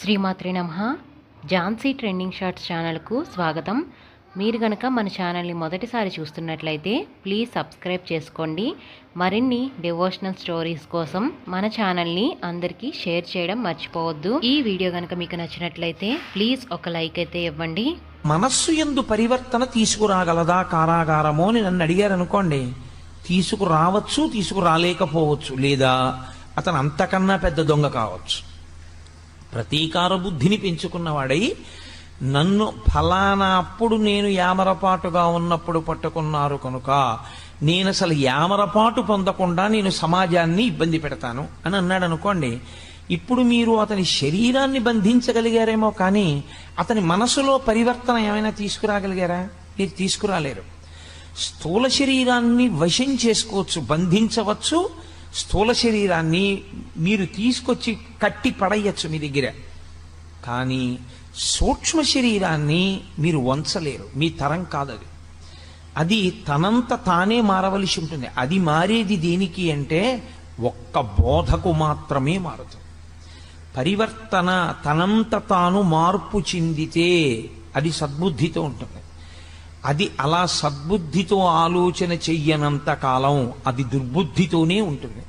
శ్రీమాత్రి నమ. Jhansi trending shorts ఛానల్కు స్వాగతం. మీరు గనక మన ఛానల్ని మొదటిసారి చూస్తున్నట్లయితే ప్లీజ్ సబ్స్క్రైబ్ చేసుకోండి. మరిన్ని డివోషనల్ స్టోరీస్ కోసం మన ఛానల్ని అందరికీ షేర్ చేయడం మర్చిపోవద్దు. ఈ వీడియో గనక మీకు నచ్చినట్లయితే ప్లీజ్ ఒక లైక్ అయితే ఇవ్వండి. మనస్సు ఎందు పరివర్తన తీసుకురాగలదా కారాగారమో అని నన్ను అడిగారు అనుకోండి. తీసుకురావచ్చు తీసుకురాలేకపోవచ్చు లేదా అతను అంతకన్నా పెద్ద దొంగ కావచ్చు. ప్రతీకార బుద్ధిని పెంచుకున్నవాడై నన్ను ఫలానా అప్పుడు నేను యామరపాటుగా ఉన్నప్పుడు పట్టుకున్నారు కనుక నేను అసలు యామరపాటు పొందకుండా నేను సమాజాన్ని ఇబ్బంది పెడతాను అని అన్నాడు అనుకోండి. ఇప్పుడు మీరు అతని శరీరాన్ని బంధించగలిగారేమో కానీ అతని మనసులో పరివర్తన ఏమైనా తీసుకురాగలిగారా? మీరు తీసుకురాలేరు. స్థూల శరీరాన్ని వశం చేసుకోవచ్చు బంధించవచ్చు స్థూల శరీరాన్ని మీరు తీసుకొచ్చి కట్టి పడయ్యచ్చు మీ దగ్గర. కానీ సూక్ష్మ శరీరాన్ని మీరు వంచలేరు. మీ తరం కాదది అది. తనంత తానే మారవలసి ఉంటుంది. అది మారేది దేనికి అంటే ఒక్క బోధకు మాత్రమే మారుతుంది పరివర్తన తనంత తాను మార్పు చెందితే అది సద్బుద్ధితో ఉంటుంది. అది అలా సద్బుద్ధితో ఆలోచన చెయ్యనంత కాలం అది దుర్బుద్ధితోనే ఉంటుంది.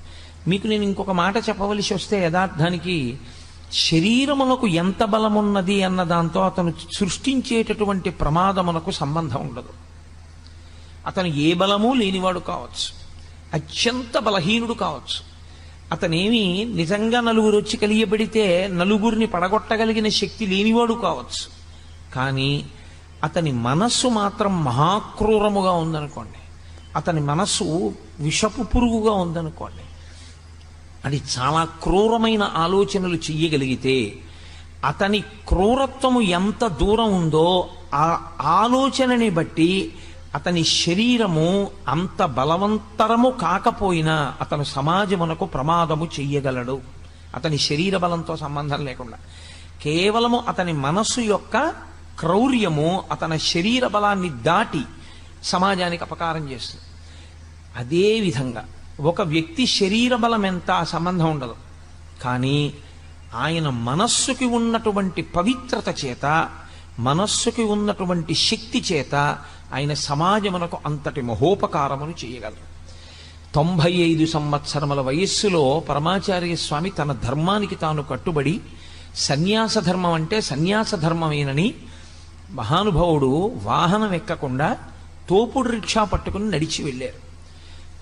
మీకు నేను ఇంకొక మాట చెప్పవలసి వస్తే యథార్థానికి శరీరమునకు ఎంత బలమున్నది అన్న దాంతో అతను సృష్టించేటటువంటి ప్రమాదమునకు సంబంధం ఉండదు. అతను ఏ బలము లేనివాడు కావచ్చు. అత్యంత బలహీనుడు కావచ్చు. అతనేమి నిజంగా నలుగురు వచ్చి కలియబడితే నలుగురిని పడగొట్టగలిగిన శక్తి లేనివాడు కావచ్చు. కానీ అతని మనస్సు మాత్రం మహాక్రూరముగా ఉందనుకోండి. అతని మనస్సు విషపు పురుగుగా ఉందనుకోండి. అది చాలా క్రూరమైన ఆలోచనలు చెయ్యగలిగితే అతని క్రూరత్వము ఎంత దూరం ఉందో ఆ ఆలోచనని బట్టి అతని శరీరము అంత బలవంతరము కాకపోయినా అతను సమాజమునకు ప్రమాదము చెయ్యగలడు. అతని శరీర బలంతో సంబంధం లేకుండా. కేవలము అతని మనస్సు యొక్క క్రౌర్యము అతని శరీర బలాన్ని దాటి సమాజానికి అపకారం చేస్తుంది. అదే విధంగా ఒక వ్యక్తి శరీర బలం ఎంత సంబంధం ఉండదు. కానీ ఆయన మనస్సుకి ఉన్నటువంటి పవిత్రత చేత మనస్సుకి ఉన్నటువంటి శక్తి చేత ఆయన సమాజమునకు అంతటి మహోపకారమును చేయగలరు. తొంభై ఐదు సంవత్సరముల వయస్సులో పరమాచార్య స్వామి తన ధర్మానికి తాను కట్టుబడి సన్యాస ధర్మం అంటే సన్యాస ధర్మమేనని మహానుభావుడు వాహనం ఎక్కకుండా తోపుడు రిక్షా పట్టుకుని నడిచి వెళ్ళారు.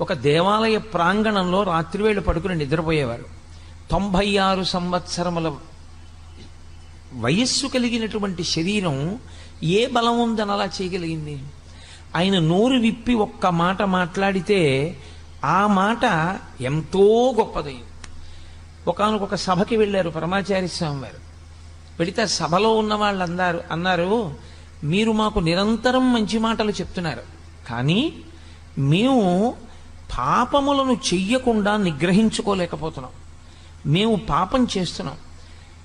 ఒక దేవాలయ ప్రాంగణంలో రాత్రివేళ పడుకుని నిద్రపోయేవారు. తొంభై ఆరు సంవత్సరముల వయస్సు కలిగినటువంటి శరీరం ఏ బలం ఉందని అలా చేయగలిగింది? ఆయన నోరు విప్పి ఒక్క మాట మాట్లాడితే ఆ మాట ఎంతో గొప్పదైంది. ఒకనొక సభకి వెళ్ళారు పరమాచార్య స్వామి వారు వెళితే సభలో ఉన్న వాళ్ళందరూ అన్నారు అన్నారు మీరు మాకు నిరంతరం మంచి మాటలు చెప్తున్నారు. కానీ మేము పాపములను చెయ్యకుండా నిగ్రహించుకోలేకపోతున్నాం. మేము పాపం చేస్తున్నాం.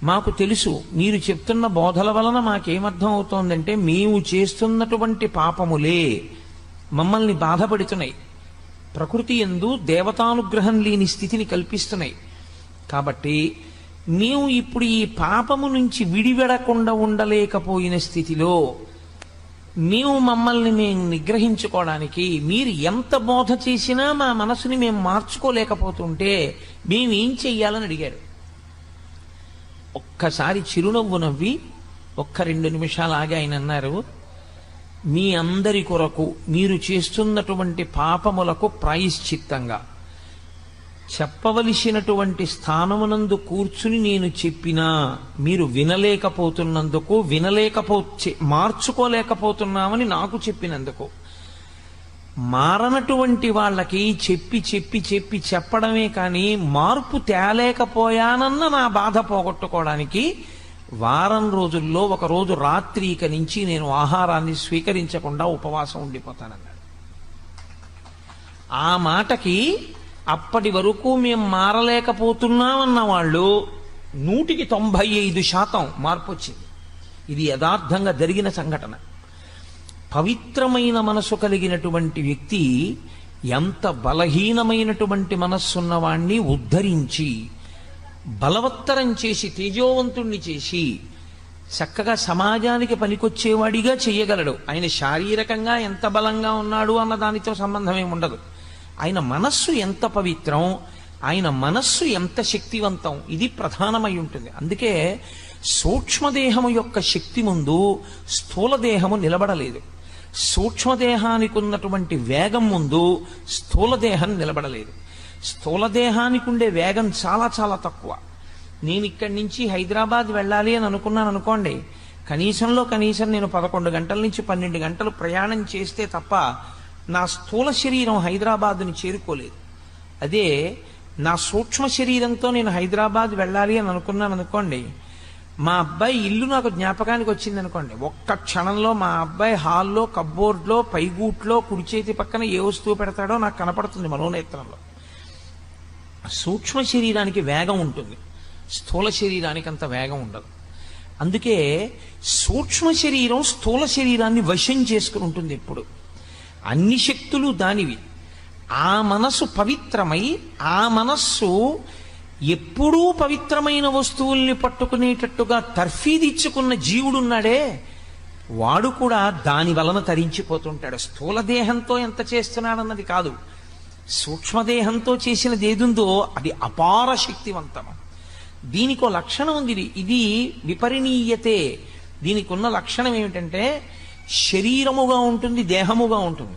మాకు తెలుసు మీరు చెప్తున్న బోధల వలన మాకేమర్థం అవుతోందంటే మేము చేస్తున్నటువంటి పాపములే మమ్మల్ని బాధపడుతున్నాయి. ప్రకృతి ఎందు దేవతానుగ్రహం లేని స్థితిని కల్పిస్తున్నాయి. కాబట్టి మేము ఇప్పుడు ఈ పాపము నుంచి విడివెడకుండా ఉండలేకపోయిన స్థితిలో మేము మమ్మల్ని మేము నిగ్రహించుకోవడానికి మీరు ఎంత బోధ చేసినా మా మనసుని మేము మార్చుకోలేకపోతుంటే మేము ఏం చెయ్యాలని అడిగారు ఒక్కసారి చిరునవ్వు నవ్వి ఒక్క రెండు నిమిషాలు ఆగి ఆయన అన్నారు మీ అందరి కొరకు మీరు చేస్తున్నటువంటి పాపములకు ప్రాయశ్చిత్తంగా చెప్పవలసినటువంటి స్థానమునందు కూర్చుని నేను చెప్పినా మీరు వినలేకపోతున్నందుకు వినలేకపో మార్చుకోలేకపోతున్నామని నాకు చెప్పినందుకు. మారనటువంటి వాళ్ళకి చెప్పి చెప్పి చెప్పి చెప్పడమే కానీ మార్పు తేలేకపోయానన్న నా బాధ పోగొట్టుకోవడానికి వారం రోజుల్లో ఒకరోజు రాత్రి ఇక నుంచి నేను ఆహారాన్ని స్వీకరించకుండా ఉపవాసం ఉండిపోతానన్నాడు. ఆ మాటకి అప్పటి వరకు మేము మారలేకపోతున్నామన్న వాళ్ళు నూటికి తొంభై ఐదు శాతం మార్పు వచ్చింది ఇది యథార్థంగా జరిగిన సంఘటన. పవిత్రమైన మనసు కలిగినటువంటి వ్యక్తి ఎంత బలహీనమైనటువంటి మనస్సున్నవాణ్ణి ఉద్ధరించి బలవత్తరం చేసి తేజోవంతుణ్ణి చేసి చక్కగా సమాజానికి పనికొచ్చేవాడిగా చేయగలడు. ఆయన శారీరకంగా ఎంత బలంగా ఉన్నాడు అన్న దానితో సంబంధం ఉండదు. ఆయన మనస్సు ఎంత పవిత్రం ఆయన మనస్సు ఎంత శక్తివంతం ఇది ప్రధానమై ఉంటుంది. అందుకే సూక్ష్మదేహము యొక్క శక్తి ముందు స్థూలదేహము నిలబడలేదు. సూక్ష్మదేహానికి ఉన్నటువంటి వేగం ముందు స్థూలదేహం నిలబడలేదు. స్థూలదేహానికి ఉండే వేగం చాలా చాలా తక్కువ. నేను ఇక్కడి నుంచి హైదరాబాద్ వెళ్ళాలి అని అనుకున్నాను అనుకోండి కనీసంలో కనీసం నేను పదకొండు గంటల నుంచి పన్నెండు గంటలు ప్రయాణం చేస్తే తప్ప నా స్థూల శరీరం హైదరాబాద్ని చేరుకోలేదు. అదే నా సూక్ష్మ శరీరంతో నేను హైదరాబాద్ వెళ్ళాలి అని అనుకున్నాను అనుకోండి మా అబ్బాయి ఇల్లు నాకు జ్ఞాపకానికి వచ్చింది అనుకోండి. ఒక్క క్షణంలో మా అబ్బాయి హాల్లో కబ్బోర్డ్లో పైగూట్లో కుడి చేతి పక్కన ఏ వస్తువు పెడతాడో నాకు కనపడుతుంది మనోనేత్రంలో. సూక్ష్మ శరీరానికి వేగం ఉంటుంది. స్థూల శరీరానికి అంత వేగం ఉండదు. అందుకే సూక్ష్మ శరీరం స్థూల శరీరాన్ని వశం చేసుకుని ఉంటుంది ఎప్పుడు. అన్ని శక్తులు దానివి. ఆ మనస్సు పవిత్రమై ఆ మనస్సు ఎప్పుడూ పవిత్రమైన వస్తువుల్ని పట్టుకునేటట్టుగా తర్ఫీదిచ్చుకున్న జీవుడున్నాడే వాడు కూడా దాని వలన తరించిపోతుంటాడు. స్థూలదేహంతో ఎంత చేస్తున్నాడన్నది కాదు. సూక్ష్మదేహంతో చేసినది ఏదుందో అది అపార శక్తివంతం దీనికి లక్షణం ఉంది ఇది. ఇది విపరిణీయతే దీనికి ఉన్న లక్షణం ఏమిటంటే శరీరముగా ఉంటుంది దేహముగా ఉంటుంది.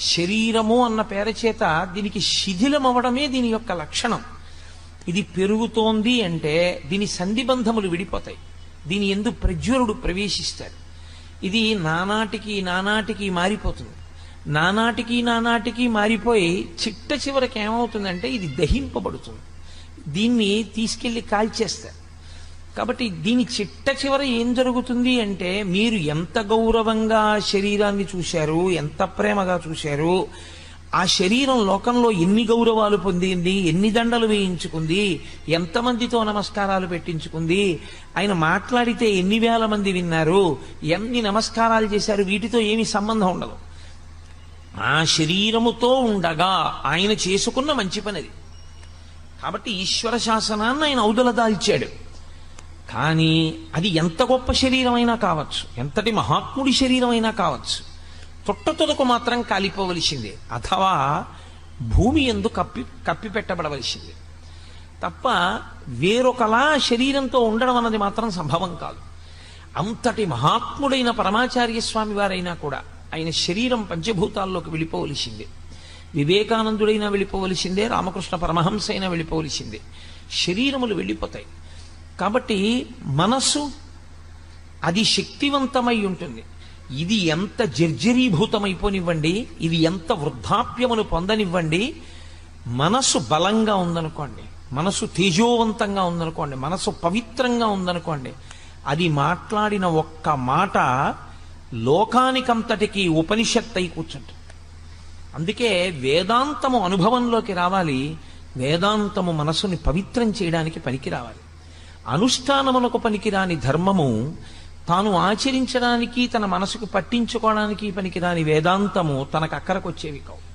శరీరము అన్న పేర చేత దీనికి శిథిలం అవడమే దీని యొక్క లక్షణం. ఇది పెరుగుతోంది అంటే దీని సంధిబంధములు విడిపోతాయి. దీని ఎందు ప్రజ్వరుడు ప్రవేశిస్తాడు. ఇది నానాటికి నానాటికి మారిపోతుంది. నానాటికి నానాటికి మారిపోయి చిట్ట చివరికి ఏమవుతుందంటే ఇది దహింపబడుతుంది. దీన్ని తీసుకెళ్ళి కాల్చేస్తారు. కాబట్టి దీని చిట్ట చివర ఏం జరుగుతుంది అంటే మీరు ఎంత గౌరవంగా శరీరాన్ని చూశారు ఎంత ప్రేమగా చూశారు ఆ శరీరం లోకంలో ఎన్ని గౌరవాలు పొందింది ఎన్ని దండలు వేయించుకుంది ఎంతమందితో నమస్కారాలు పెట్టించుకుంది ఆయన మాట్లాడితే ఎన్ని వేల మంది విన్నారు ఎన్ని నమస్కారాలు చేశారు వీటితో ఏమి సంబంధం ఉండదు. ఆ శరీరముతో ఉండగా ఆయన చేసుకున్న మంచి పనిది కాబట్టి ఈశ్వర శాసనాన్ని ఆయన ఔదలదాల్చాడు కానీ అది ఎంత గొప్ప శరీరమైనా కావచ్చు. ఎంతటి మహాత్ముడి శరీరమైనా కావచ్చు. తొట్టతొదకు మాత్రం కాలిపోవలసిందే. అథవా భూమి ఎందు కప్పి కప్పి పెట్టబడవలసిందే. తప్ప వేరొకలా శరీరంతో ఉండడం అన్నది మాత్రం సంభవం కాదు. అంతటి మహాత్ముడైన పరమాచార్య స్వామి వారైనా కూడా ఆయన శరీరం పంచభూతాల్లోకి వెళ్ళిపోవలసిందే. వివేకానందుడైనా వెళ్ళిపోవలసిందే రామకృష్ణ పరమహంస అయినా వెళ్ళిపోవలసిందే. శరీరములు వెళ్ళిపోతాయి. కాబట్టి మనస్సు అది శక్తివంతమై ఉంటుంది. ఇది ఎంత జర్జరీభూతమైపోనివ్వండి ఇది ఎంత వృద్ధాప్యమును పొందనివ్వండి మనస్సు బలంగా ఉందనుకోండి మనసు తేజోవంతంగా ఉందనుకోండి మనసు పవిత్రంగా ఉందనుకోండి అది మాట్లాడిన ఒక్క మాట లోకానికంతటికి ఉపనిషత్తై కూర్చుంటుంది. అందుకే వేదాంతము అనుభవంలోకి రావాలి వేదాంతము మనసుని పవిత్రం చేయడానికి పనికి రావాలి అనుష్ఠానమునకు పనికిరాని ధర్మము తాను ఆచరించడానికి తన మనసుకు పట్టించుకోవడానికి పనికిరాని వేదాంతము తనకు అక్కరకొచ్చేవి కావు.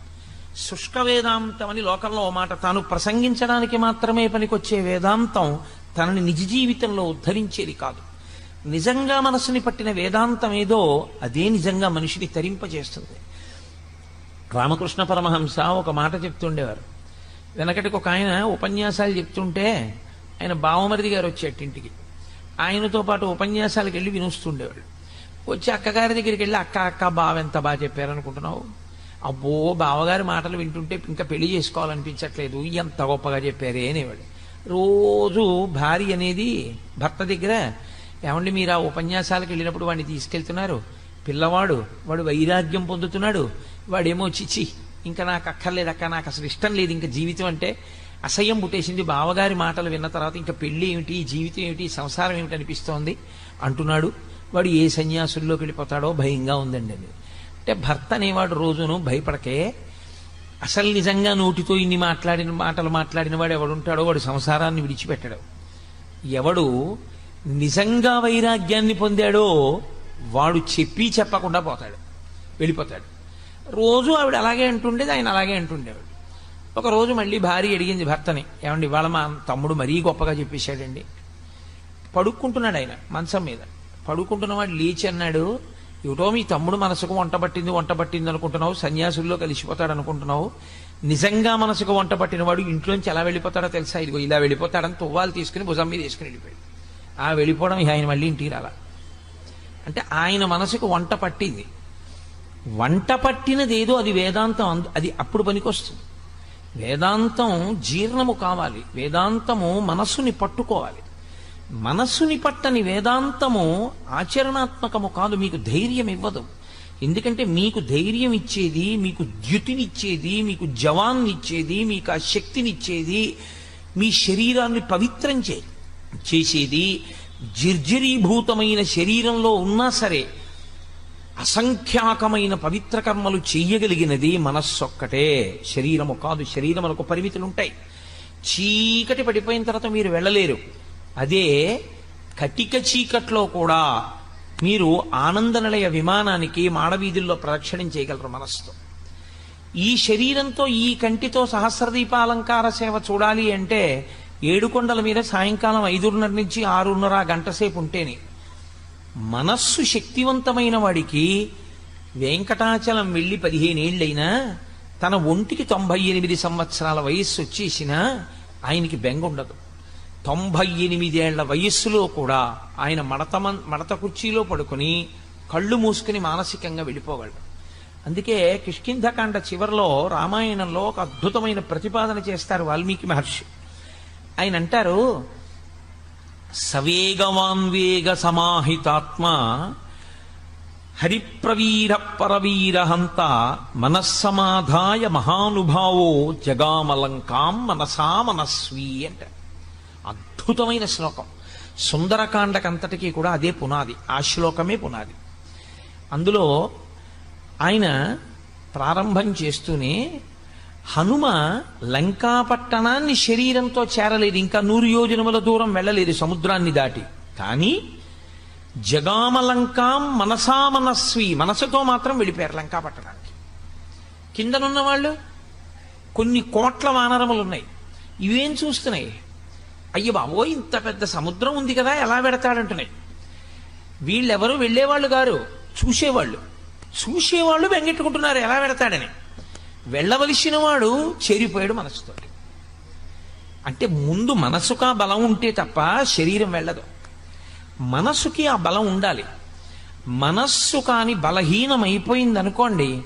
శుష్క వేదాంతం అని లోకంలో ఓ మాట తాను ప్రసంగించడానికి మాత్రమే పనికొచ్చే వేదాంతం తనని నిజ జీవితంలో ఉద్ధరించేది కాదు. నిజంగా మనసుని పట్టిన వేదాంతం ఏదో అదే నిజంగా మనిషిని తరింపజేస్తుంది. రామకృష్ణ పరమహంస ఒక మాట చెప్తుండేవారు. వెనకటికి ఒక ఆయన ఉపన్యాసాలు చెప్తుంటే ఆయన బావమరిది గారు వచ్చేటింటికి ఆయనతో పాటు ఉపన్యాసాలకు వెళ్ళి వినుస్తుండేవాడు వచ్చి అక్కగారి దగ్గరికి వెళ్ళి అక్క అక్క బావ ఎంత బాగా చెప్పారనుకుంటున్నావు? అబ్బో బావగారి మాటలు వింటుంటే ఇంకా పెళ్ళి చేసుకోవాలనిపించట్లేదు. ఎంత గొప్పగా చెప్పారే? అనేవాడు రోజు భార్య అనేది భర్త దగ్గర ఏమండి మీరు ఆ ఉపన్యాసాలకు వెళ్ళినప్పుడు వాడిని తీసుకెళ్తున్నారు. పిల్లవాడు వాడు వైరాగ్యం పొందుతున్నాడు. వాడేమో చిచి ఇంకా నాకు అక్కర్లేదు అక్క నాకు అసలు ఇష్టం లేదు. ఇంకా జీవితం అంటే అసహ్యం పుట్టేసింది. బావగారి మాటలు విన్న తర్వాత ఇంకా పెళ్ళి ఏమిటి జీవితం ఏమిటి సంసారం ఏమిటి అనిపిస్తోంది? అంటున్నాడు. వాడు ఏ సన్యాసుల్లోకి వెళ్ళిపోతాడో భయంగా ఉందండి అది. అంటే భర్త అనేవాడు రోజును భయపడకే. అసలు నిజంగా నోటితో ఇన్ని మాట్లాడిన మాటలు మాట్లాడిన వాడు ఎవడుంటాడో వాడు సంసారాన్ని విడిచిపెట్టడు. ఎవడు నిజంగా వైరాగ్యాన్ని పొందాడో వాడు చెప్పి చెప్పకుండా పోతాడు. వెళ్ళిపోతాడు. రోజు ఆవిడ అలాగే అంటుండేది ఆయన అలాగే అంటుండేవాడు. ఒక రోజు మళ్ళీ భార్య అడిగింది భర్తని ఏమండి ఇవాళ మా తమ్ముడు మరీ గొప్పగా చెప్పేశాడండి. పడుక్కుంటున్నాడు ఆయన మంచం మీద. పడుకుంటున్నవాడు లేచి అన్నాడు ఏమిటో మీ తమ్ముడు మనసుకు వంట పట్టింది వంట పట్టింది అనుకుంటున్నావు సన్యాసుల్లో కలిసిపోతాడు అనుకుంటున్నావు. నిజంగా మనసుకు వంట పట్టినవాడు ఇంట్లోంచి ఎలా వెళ్ళిపోతాడో తెలుసా? ఇదిగో ఇలా వెళ్ళిపోతాడని తువ్వాలు తీసుకుని భుజం మీద వేసుకుని వెళ్ళిపోయాడు. ఆ వెళ్ళిపోవడం ఆయన మళ్ళీ ఇంటికి రాల. అంటే ఆయన మనసుకు వంట పట్టింది. వంట పట్టినది ఏదో అది వేదాంతం అది అప్పుడు పనికొస్తుంది. వేదాంతం జీర్ణము కావాలి. వేదాంతము మనస్సుని పట్టుకోవాలి. మనస్సుని పట్టని వేదాంతము ఆచరణాత్మకము కాదు మీకు ధైర్యం ఇవ్వదు. ఎందుకంటే మీకు ధైర్యం ఇచ్చేది మీకు ద్యుతినిచ్చేది మీకు జవాన్నిచ్చేది మీకు ఆ శక్తినిచ్చేది మీ శరీరాన్ని పవిత్రం చే చేసేది జిర్జరీభూతమైన శరీరంలో ఉన్నా సరే అసంఖ్యాకమైన పవిత్ర కర్మలు చెయ్యగలిగినది మనస్సొక్కటే. శరీరము కాదు శరీరములకు పరిమితులు ఉంటాయి చీకటి పడిపోయిన తర్వాత మీరు వెళ్ళలేరు. అదే కటిక చీకట్లో కూడా మీరు ఆనంద నిలయ విమానానికి మాడవీధుల్లో ప్రదక్షిణం చేయగలరు మనస్సుతో ఈ శరీరంతో ఈ కంటితో సహస్రదీపాలంకార సేవ చూడాలి అంటే ఏడుకొండల మీద సాయంకాలం ఐదున్నర నుంచి ఆరున్నర గంట సేపు ఉంటేనే. మనస్సు శక్తివంతమైన వాడికి వెంకటాచలం వెళ్ళి పదిహేనేళ్ళైనా తన ఒంటికి తొంభై ఎనిమిది సంవత్సరాల వయస్సు వచ్చేసినా ఆయనకి బెంగ ఉండదు. తొంభై ఎనిమిదేళ్ళ వయస్సులో కూడా ఆయన మడత మడత కుర్చీలో పడుకుని కళ్ళు మూసుకుని మానసికంగా వెళ్ళిపోగలడు అందుకే కిష్కింధకాండ చివరిలో రామాయణంలో ఒక అద్భుతమైన ప్రతిపాదన చేస్తారు వాల్మీకి మహర్షి. ఆయన అంటారు సవేగవాన్వేగ సమాహితాత్మ హరిప్రవీర పరవీరహంత మనస్సమాధాయ మహానుభావో జగామలంకాం మనసా మనస్వీ అంట. అద్భుతమైన శ్లోకం. సుందరకాండకంతటికీ కూడా అదే పునాది ఆ శ్లోకమే పునాది. అందులో ఆయన ప్రారంభం చేస్తూనే హనుమ లంకాపట్టణాన్ని శరీరంతో చేరలేదు. ఇంకా నూరు యోజనముల దూరం వెళ్ళలేదు సముద్రాన్ని దాటి. కానీ జగామలంకాం మనసా మనస్వి మనసుతో మాత్రం వెళ్ళిపోయారు లంకాపట్టణానికి. కిందనున్న వాళ్ళు కొన్ని కోట్ల వానరములు ఉన్నాయి ఇవేం చూస్తున్నాయి? అయ్య బాబో ఇంత పెద్ద సముద్రం ఉంది కదా ఎలా పెడతాడంటున్నాయి వీళ్ళెవరు? వెళ్ళేవాళ్ళు గారు చూసేవాళ్ళు. చూసేవాళ్ళు వెంగెట్టుకుంటున్నారు ఎలా పెడతాడని వెళ్ళవలసిన వాడు చేరిపోయాడు మనసుతో అంటే ముందు మనసుకు ఆ బలం ఉంటే తప్ప శరీరం వెళ్ళదు. మనసుకి ఆ బలం ఉండాలి. మనస్సు కాని బలహీనం అనుకోండి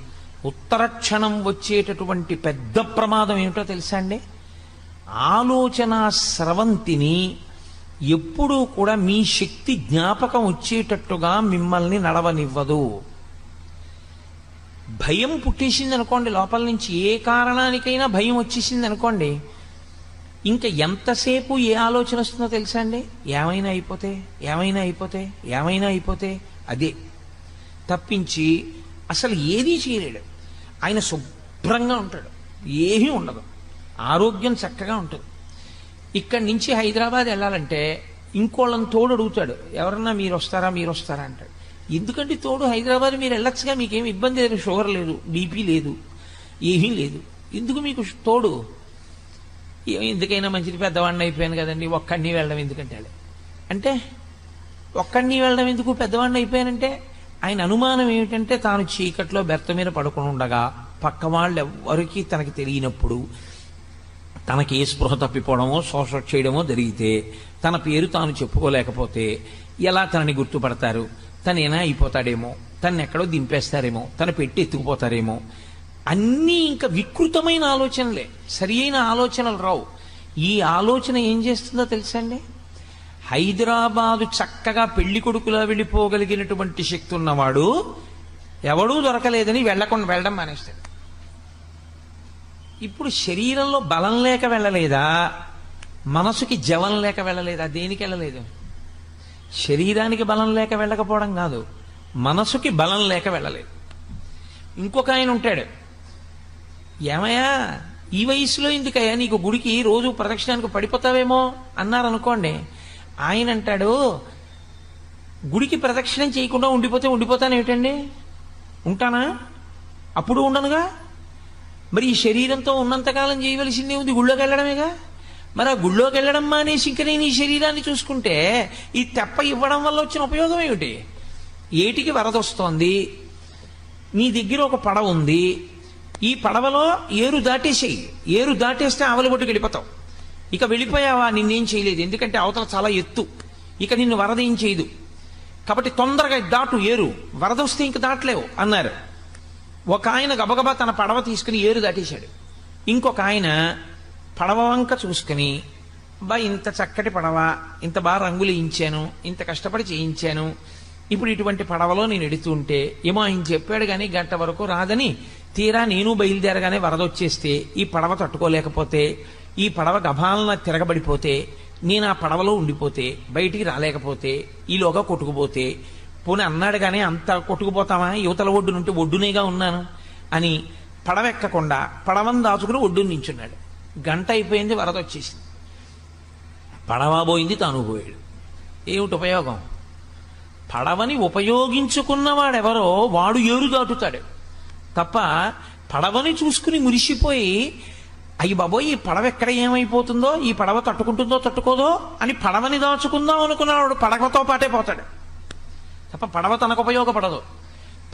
ఉత్తరక్షణం వచ్చేటటువంటి పెద్ద ప్రమాదం ఏమిటో తెలుసా అండి? ఆలోచన స్రవంతిని ఎప్పుడూ కూడా మీ శక్తి జ్ఞాపకం వచ్చేటట్టుగా మిమ్మల్ని నడవనివ్వదు. భయం పుట్టేసింది అనుకోండి లోపల నుంచి ఏ కారణానికైనా భయం వచ్చేసింది అనుకోండి ఇంకా ఎంతసేపు ఏ ఆలోచన వస్తుందో తెలుసా అండి? ఏమైనా అయిపోతే ఏమైనా అయిపోతే ఏమైనా అయిపోతే అదే. తప్పించి అసలు ఏదీ చేయలేడు. ఆయన శుభ్రంగా ఉంటాడు. ఏమీ ఉండదు. ఆరోగ్యం చక్కగా ఉంటుంది. ఇక్కడి నుంచి హైదరాబాద్ వెళ్ళాలంటే ఇంకోళ్ళని తోడు అడుగుతాడు. ఎవరన్నా మీరు వస్తారా మీరు వస్తారా అంటాడు. ఎందుకంటే తోడు హైదరాబాద్ మీరు వెళ్ళొచ్చుగా మీకేం ఇబ్బంది లేదు షుగర్ లేదు బీపీ లేదు ఏమీ లేదు. ఎందుకు మీకు తోడు? ఏ- ఎందుకైనా మంచిది పెద్దవాడిని అయిపోయాను కదండి ఒక్కడిని వెళ్ళడం ఎందుకంటే అంటే ఒక్కడిని వెళ్ళడం ఎందుకు పెద్దవాడిని అయిపోయానంటే ఆయన అనుమానం ఏమిటంటే తాను చీకట్లో బెర్త మీద పడుకుని ఉండగా పక్క వాళ్ళు ఎవ్వరికీ తనకి తెలియనప్పుడు తనకి ఏ స్పృహ తప్పిపోవడమో శోష చేయడమో జరిగితే తన పేరు తాను చెప్పుకోలేకపోతే ఎలా తనని గుర్తుపడతారు? తను ఏనా అయిపోతాడేమో తను ఎక్కడో దింపేస్తారేమో తన పెట్టి ఎత్తుకుపోతారేమో. అన్నీ ఇంకా వికృతమైన ఆలోచనలే సరి అయిన ఆలోచనలు రావు. ఈ ఆలోచన ఏం చేస్తుందో తెలుసా అండి? హైదరాబాదు చక్కగా పెళ్ళి కొడుకులా వెళ్ళిపోగలిగినటువంటి శక్తి ఉన్నవాడు ఎవడూ దొరకలేదని వెళ్ళకుండా వెళ్ళడం మానేస్తాడు. ఇప్పుడు శరీరంలో బలం లేక వెళ్ళలేదా? మనసుకి జవం లేక వెళ్ళలేదా? దేనికి వెళ్ళలేదు? శరీరానికి బలం లేక వెళ్ళకపోవడం కాదు. మనసుకి బలం లేక వెళ్ళలేదు. ఇంకొక ఆయన ఉంటాడు. ఏమయ్యా ఈ వయసులో ఎందుకయ్యా నీకు గుడికి రోజు ప్రదక్షిణానికి పడిపోతావేమో అన్నారనుకోండి. ఆయన అంటాడు గుడికి ప్రదక్షిణం చేయకుండా ఉండిపోతే ఉండిపోతాను ఏమిటండి ఉంటానా? అప్పుడు ఉండనుగా? మరి ఈ శరీరంతో ఉన్నంతకాలం చేయవలసిందే ఉంది గుళ్ళోకి వెళ్ళడమేగా? మరి ఆ గుళ్ళోకి వెళ్ళడం మానేసి ఇంక నేను ఈ శరీరాన్ని చూసుకుంటే ఈ తెప్ప ఇవ్వడం వల్ల వచ్చిన ఉపయోగం ఏమిటి? ఏటికి వరదొస్తోంది నీ దగ్గర ఒక పడవ ఉంది. ఈ పడవలో ఏరు దాటేసేయి. ఏరు దాటేస్తే ఆవలి బొట్టుకు వెళ్ళిపోతావు. ఇక వెళ్ళిపోయావా? నిన్నేం చేయలేదు. ఎందుకంటే అవతల చాలా ఎత్తు. ఇక నిన్ను వరద ఏం చేయదు. కాబట్టి తొందరగా దాటు ఏరు. వరద వస్తే ఇంక దాటలేవు అన్నారు. ఒక ఆయన గబగబా తన పడవ తీసుకుని ఏరు దాటేశాడు. ఇంకొక ఆయన పడవ వంక చూసుకుని బా ఇంత చక్కటి పడవ ఇంత బాగా రంగులు వేయించాను ఇంత కష్టపడి చేయించాను ఇప్పుడు ఇటువంటి పడవలో నేను ఎడుతుంటే ఏమో ఆయన చెప్పాడు కానీ గంట వరకు రాదని తీరా నేను బయలుదేరగానే వరద వచ్చేస్తే ఈ పడవ తట్టుకోలేకపోతే ఈ పడవ గభాలన తిరగబడిపోతే నేను ఆ పడవలో ఉండిపోతే బయటికి రాలేకపోతే ఈలోగా కొట్టుకుపోతే పోనీ అన్నాడు కానీ అంత కొట్టుకుపోతామా యువతల ఒడ్డు నుండి ఒడ్డునేగా ఉన్నాను అని పడవెక్కకుండా పడవను దాచుకుని ఒడ్డు నించున్నాడు. గంట అయిపోయింది వరద వచ్చేసింది. పడవ పోయింది తాను పోయాడు. ఏమిటి ఉపయోగం? పడవని ఉపయోగించుకున్నవాడెవరో వాడు ఏరు దాటుతాడు తప్ప పడవని చూసుకుని మురిసిపోయి అయ్యి బాబోయ్ ఈ పడవ ఎక్కడ ఏమైపోతుందో ఈ పడవ తట్టుకుంటుందో తట్టుకోదో అని పడవని దాచుకుందాం అనుకున్నవాడు పడవతో పాటే పోతాడు. తప్ప పడవ తనకు ఉపయోగపడదు.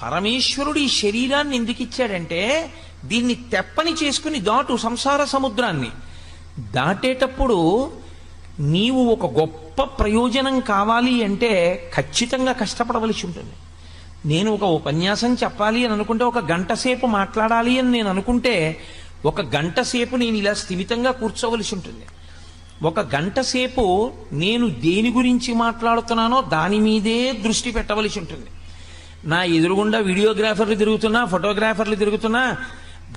పరమేశ్వరుడు ఈ శరీరాన్ని ఎందుకు ఇచ్చాడంటే దీన్ని తెప్పని చేసుకుని దాటు సంసార సముద్రాన్ని. దాటేటప్పుడు నీవు ఒక గొప్ప ప్రయోజనం కావాలి అంటే ఖచ్చితంగా కష్టపడవలసి ఉంటుంది. నేను ఒక ఉపన్యాసం చెప్పాలి అని అనుకుంటే ఒక గంట సేపు మాట్లాడాలి అని నేను అనుకుంటే ఒక గంట సేపు నేను ఇలా స్థిమితంగా కూర్చోవలసి ఉంటుంది. ఒక గంట సేపు నేను దేని గురించి మాట్లాడుతున్నానో దాని మీదే దృష్టి పెట్టవలసి ఉంటుంది. నా ఎదురుగుండా వీడియోగ్రాఫర్లు తిరుగుతున్నా ఫోటోగ్రాఫర్లు తిరుగుతున్నా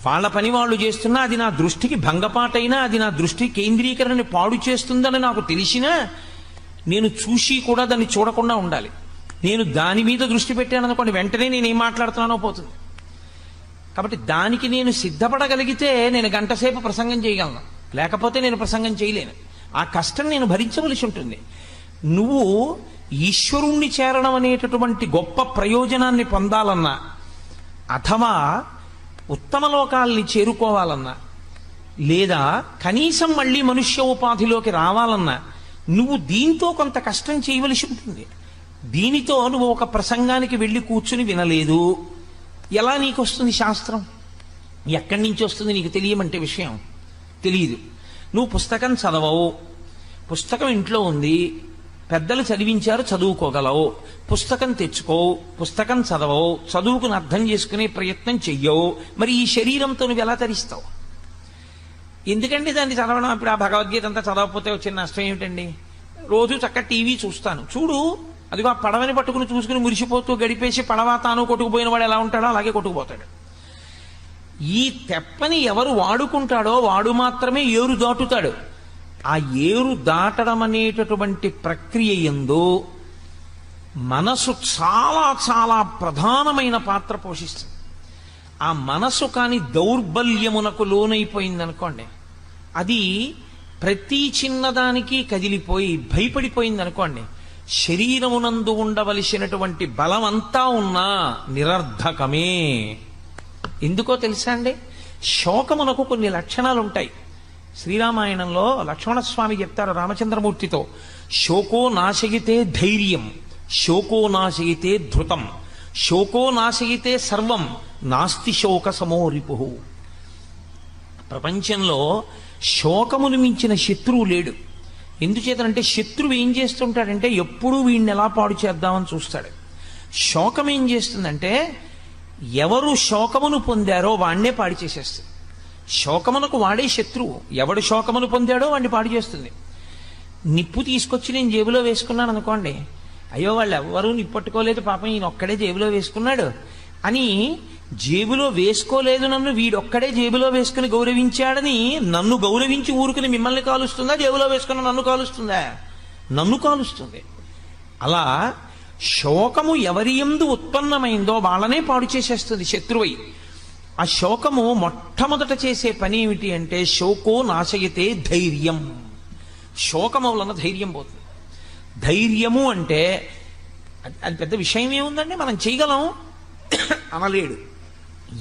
వాళ్ళ పని వాళ్ళు చేస్తున్నా అది నా దృష్టికి భంగపాటైనా అది నా దృష్టి కేంద్రీకరణని పాడు చేస్తుందని నాకు తెలిసినా నేను చూసి కూడా దాన్ని చూడకుండా ఉండాలి. నేను దాని మీద దృష్టి పెట్టాను అనుకోండి వెంటనే నేను ఏం మాట్లాడుతున్నానో పోతుంది. కాబట్టి దానికి నేను సిద్ధపడగలిగితే నేను గంటసేపు ప్రసంగం చేయగలను. లేకపోతే నేను ప్రసంగం చేయలేను. ఆ కష్టం నేను భరించవలసి ఉంటుంది. నువ్వు ఈశ్వరుణ్ణి చేరడం అనేటటువంటి గొప్ప ప్రయోజనాన్ని పొందాలన్నా అథవా ఉత్తమ లోకాల్ని చేరుకోవాలన్నా లేదా కనీసం మళ్ళీ మనుష్య ఉపాధిలోకి రావాలన్నా నువ్వు దీంతో కొంత కష్టం చేయవలసి ఉంటుంది. దీనితో నువ్వు ఒక ప్రసంగానికి వెళ్ళి కూర్చుని వినలేదు. ఎలా నీకు వస్తుంది శాస్త్రం? ఎక్కడి నుంచి వస్తుంది నీకు తెలియమంటే విషయం? తెలియదు నువ్వు పుస్తకం చదవవు. పుస్తకం ఇంట్లో ఉంది. పెద్దలు చదివించారు చదువుకోగలవు. పుస్తకం తెచ్చుకో పుస్తకం చదవవు చదువుకుని అర్థం చేసుకునే ప్రయత్నం చెయ్యవు. మరి ఈ శరీరంతో నువ్వు ఎలా తరిస్తావు? ఎందుకండి దాన్ని చదవడం? ఇప్పుడు ఆ భగవద్గీత అంతా చదవకపోతే వచ్చిన నష్టం ఏమిటండి? రోజు చక్క టీవీ చూస్తాను. చూడు అదిగో ఆ పడవని పట్టుకుని చూసుకుని మురిసిపోతూ గడిపేసి పడవ తాను కొట్టుకుపోయిన వాడు ఎలా ఉంటాడో అలాగే కొట్టుకుపోతాడు. ఈ తెప్పని ఎవరు వాడుకుంటాడో వాడు మాత్రమే ఏరు దాటుతాడు ఆ ఏరు దాటడం అనేటటువంటి ప్రక్రియ ఎందో మనసు చాలా చాలా ప్రధానమైన పాత్ర పోషిస్తుంది. ఆ మనసు కాని దౌర్బల్యమునకు లోనైపోయిందనుకోండి అది ప్రతి చిన్నదానికి కదిలిపోయి భయపడిపోయింది అనుకోండి శరీరమునందు ఉండవలసినటువంటి బలం అంతా ఉన్నా నిరర్ధకమే. ఎందుకో తెలుసా అండి? శోకమునకు కొన్ని లక్షణాలు ఉంటాయి శ్రీరామాయణంలో లక్ష్మణస్వామి చెప్తారు రామచంద్రమూర్తితో శోకో నాశయితే ధైర్యం శోకో నాశయితే ధృతం శోకో నాశయితే సర్వం నాస్తి శోక సమోరిపు ప్రపంచంలో శోకమును మించిన శత్రువు లేడు. ఎందుచేతనంటే శత్రువు ఏం చేస్తుంటాడంటే ఎప్పుడూ వీడిని ఎలా పాడు చేద్దామని చూస్తాడు. శోకం ఏం చేస్తుందంటే ఎవరు శోకమును పొందారో వాణ్ణే పాడు చేసేస్తుంది. శోకమునకు వాడే శత్రువు. ఎవడు శోకమును పొందాడో వాడిని పాడు చేస్తుంది. నిప్పు తీసుకొచ్చి నేను జేబులో వేసుకున్నాను అనుకోండి. అయ్యో వాళ్ళు ఎవ్వరూ నిప్పట్టుకోలేదు పాపం ఈయన ఒక్కడే జేబులో వేసుకున్నాడు అని జేబులో వేసుకోలేదు నన్ను వీడొక్కడే జేబులో వేసుకుని గౌరవించాడని నన్ను గౌరవించి ఊరుకుని మిమ్మల్ని కాలుస్తుందా? జేబులో వేసుకుని నన్ను కాలుస్తుందా? నన్ను కాలుస్తుంది. అలా శోకము ఎవరి ఎందు ఉత్పన్నమైందో వాళ్ళనే పాడు చేసేస్తుంది శత్రువై. ఆ శోకము మొట్టమొదట చేసే పని ఏమిటి అంటే శోకో నాశయితే ధైర్యం. శోకము వలన ధైర్యం పోతుంది. ధైర్యము అంటే అది- అది పెద్ద విషయం ఏముందండి? మనం చేయగలం? అనలేడు.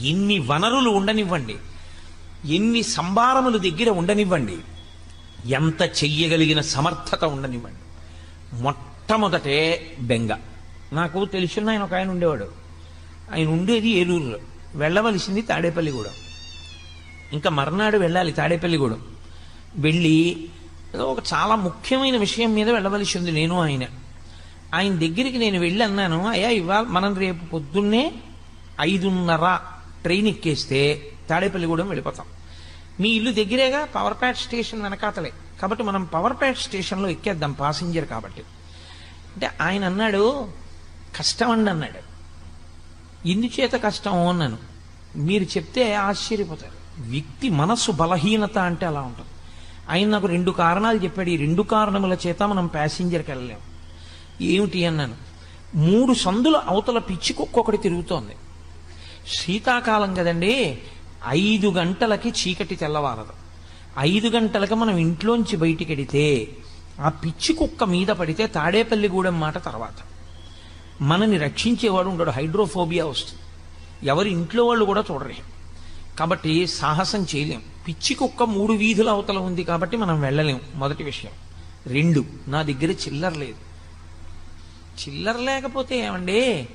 ఎన్ని వనరులు ఉండనివ్వండి. ఎన్ని సంభారములు దగ్గర ఉండనివ్వండి. ఎంత చెయ్యగలిగిన సమర్థత ఉండనివ్వండి. మొట్టమొదటే బెంగ. నాకు తెలిసిన ఆయన ఒక ఆయన ఉండేవాడు. ఆయన ఉండేది ఏలూరులో. వెళ్ళవలసింది తాడేపల్లిగూడెం. ఇంకా మర్నాడు వెళ్ళాలి తాడేపల్లిగూడెం. వెళ్ళి ఒక చాలా ముఖ్యమైన విషయం మీద వెళ్ళవలసి ఉంది నేను ఆయన. ఆయన దగ్గరికి నేను వెళ్ళి అన్నాను అయ్యా ఇవాళ మనం రేపు పొద్దున్నే ఐదున్నర ట్రైన్ ఎక్కేస్తే తాడేపల్లిగూడెం వెళ్ళిపోతాం. మీ ఇల్లు దగ్గరేగా పవర్ప్యాట్ స్టేషన్ వెనకాతలే. కాబట్టి మనం పవర్ప్యాట్ స్టేషన్లో ఎక్కేద్దాం పాసింజర్ కాబట్టి. అంటే ఆయన అన్నాడు కష్టం అండి అన్నాడు. ఇందుచేత కష్టం అన్నాను. మీరు చెప్తే ఆశ్చర్యపోతారు. వ్యక్తి మనస్సు బలహీనత అంటే అలా ఉంటుంది. ఆయన నాకు రెండు కారణాలు చెప్పాడు. ఈ రెండు కారణముల చేత మనం ప్యాసింజర్కి వెళ్ళలేము ఏమిటి అన్నాను. మూడు సందుల అవతల పిచ్చి కుక్క ఒకటి తిరుగుతోంది. శీతాకాలం కదండి. ఐదు గంటలకి చీకటి తెల్లవారదు. ఐదు గంటలకి మనం ఇంట్లోంచి బయటికి వెడితే ఆ పిచ్చి కుక్క మీద పడితే తాడేపల్లిగూడెం మాట తర్వాత. మనని రక్షించేవాడు ఉండడు. హైడ్రోఫోబియా వస్తుంది. ఎవరి ఇంట్లో వాళ్ళు కూడా చూడలేం కాబట్టి సాహసం చేయలేం. పిచ్చి కుక్క మూడు వీధుల అవతల ఉంది కాబట్టి మనం వెళ్ళలేం. మొదటి విషయం. రెండు నా దగ్గర చిల్లర లేదు. చిల్లర లేకపోతే ఏమండి?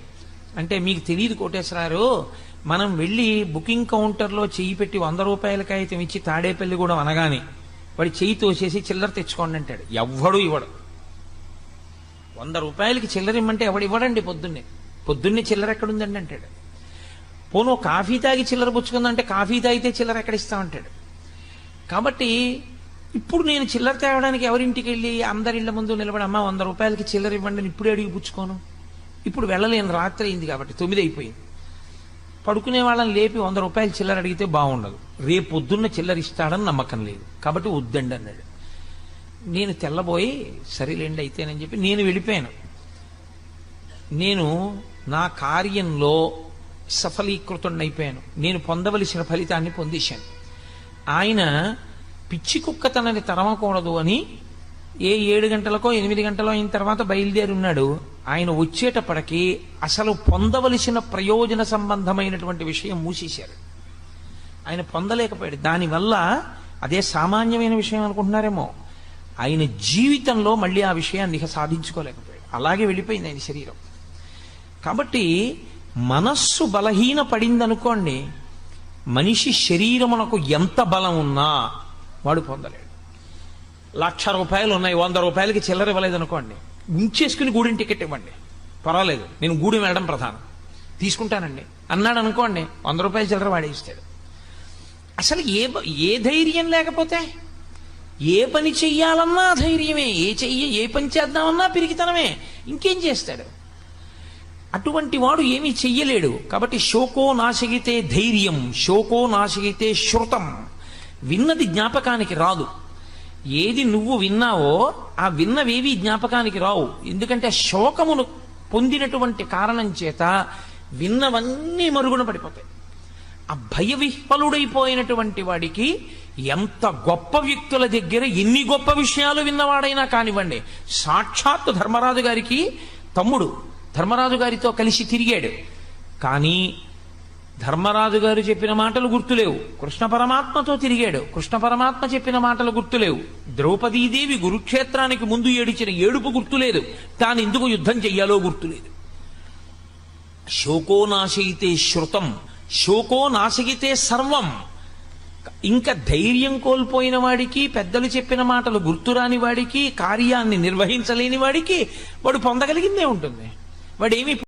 అంటే మీకు తెలియదు కోటేశ్వరారు మనం వెళ్ళి బుకింగ్ కౌంటర్లో చెయ్యి పెట్టి వంద రూపాయల కాగితం ఇచ్చి తాడేపల్లి కూడా అనగానే వాడి చెయ్యి తోసేసి చిల్లర తెచ్చుకోండి అంటాడు. ఎవ్వడు ఇవ్వడు. వంద రూపాయలకి చిల్లర ఇమ్మంటే ఎవడు ఇవ్వడండి పొద్దున్నే. పొద్దున్నే చిల్లర ఎక్కడుందండి అంటాడు. పోను కాఫీ తాగి చిల్లర పుచ్చుకుందంటే కాఫీ తాగితే చిల్లర ఎక్కడ ఇస్తామంటాడు కాబట్టి ఇప్పుడు నేను చిల్లర తేవడానికి ఎవరింటికి వెళ్ళి అందరి ఇళ్ళ ముందు నిలబడి అమ్మ వంద రూపాయలకి చిల్లర ఇవ్వండి అని ఇప్పుడే అడిగి పుచ్చుకోను. ఇప్పుడు వెళ్ళలేను రాత్రి అయింది కాబట్టి తొమ్మిది అయిపోయింది. పడుకునే వాళ్ళని లేపి వంద రూపాయలు చిల్లర అడిగితే బాగుండదు. రేపు పొద్దున్న చిల్లర ఇస్తాడని నమ్మకం లేదు. కాబట్టి వద్దండి అన్నాడు. నేను తెల్లబోయి సరేలేండి అయితేనని చెప్పి నేను వెళ్ళిపోయాను. నేను నా కార్యంలో సఫలీకృతుడైపోయాను నేను పొందవలసిన ఫలితాన్ని పొందేశాను. ఆయన పిచ్చి కుక్క తనని తరమకూడదు అని ఏ ఏడు గంటలకో ఎనిమిది గంటలో అయిన తర్వాత బయలుదేరి ఉన్నాడు. ఆయన వచ్చేటప్పటికి అసలు పొందవలసిన ప్రయోజన సంబంధమైనటువంటి విషయం మూసేశారు. ఆయన పొందలేకపోయాడు. దానివల్ల అదే సామాన్యమైన విషయం అనుకుంటున్నారేమో. ఆయన జీవితంలో మళ్ళీ ఆ విషయాన్ని సాధించుకోలేకపోయాడు. అలాగే వెళ్ళిపోయింది ఆయన శరీరం. కాబట్టి మనస్సు బలహీన పడిందనుకోండి మనిషి శరీరమునకు ఎంత బలం ఉన్నా వాడు పొందలేడు. లక్ష రూపాయలు ఉన్నాయి వంద రూపాయలకి చిల్లర ఇవ్వలేదనుకోండి ఉంచేసుకుని గూడెం టికెట్ ఇవ్వండి. పర్వాలేదు నేను గూడెం వెళ్ళడం ప్రధానం. తీసుకుంటానండి. అన్నాడు అనుకోండి వంద రూపాయల చిల్లర వాడే ఇస్తాడు అసలు ఏ ఏ ధైర్యం లేకపోతే ఏ పని చెయ్యాలన్నా ధైర్యమే ఏ చెయ్యి ఏ పని చేద్దామన్నా పిరికితనమే. ఇంకేం చేస్తాడు? అటువంటి వాడు ఏమీ చెయ్యలేడు. కాబట్టి శోకో నాశగితే ధైర్యం శోకో నాశగితే శృతం. విన్నది జ్ఞాపకానికి రాదు. ఏది నువ్వు విన్నావో ఆ విన్నవేవి జ్ఞాపకానికి రావు. ఎందుకంటే శోకమును పొందినటువంటి కారణం చేత విన్నవన్నీ మరుగున పడిపోతాయి. ఆ భయ విహ్వలుడైపోయినటువంటి వాడికి ఎంత గొప్ప వ్యక్తుల దగ్గర ఎన్ని గొప్ప విషయాలు విన్నవాడైనా కానివ్వండి సాక్షాత్తు ధర్మరాజు గారికి తమ్ముడు ధర్మరాజు గారితో కలిసి తిరిగాడు. కానీ ధర్మరాజు గారు చెప్పిన మాటలు గుర్తులేవు. కృష్ణ పరమాత్మతో తిరిగాడు. కృష్ణ పరమాత్మ చెప్పిన మాటలు గుర్తులేవు. ద్రౌపదీదేవి గురుక్షేత్రానికి ముందు ఏడిచిన ఏడుపు గుర్తులేదు. తాను ఎందుకు యుద్ధం చెయ్యాలో గుర్తులేదు. శోకో నాశయితే శృతం శోకో నాశయితే సర్వం ఇంకా ధైర్యం కోల్పోయిన వాడికి పెద్దలు చెప్పిన మాటలు గుర్తురాని వాడికి కార్యాన్ని నిర్వహించలేని వాడికి వాడు పొందగలిగిందే ఉంటుంది. వాడేమి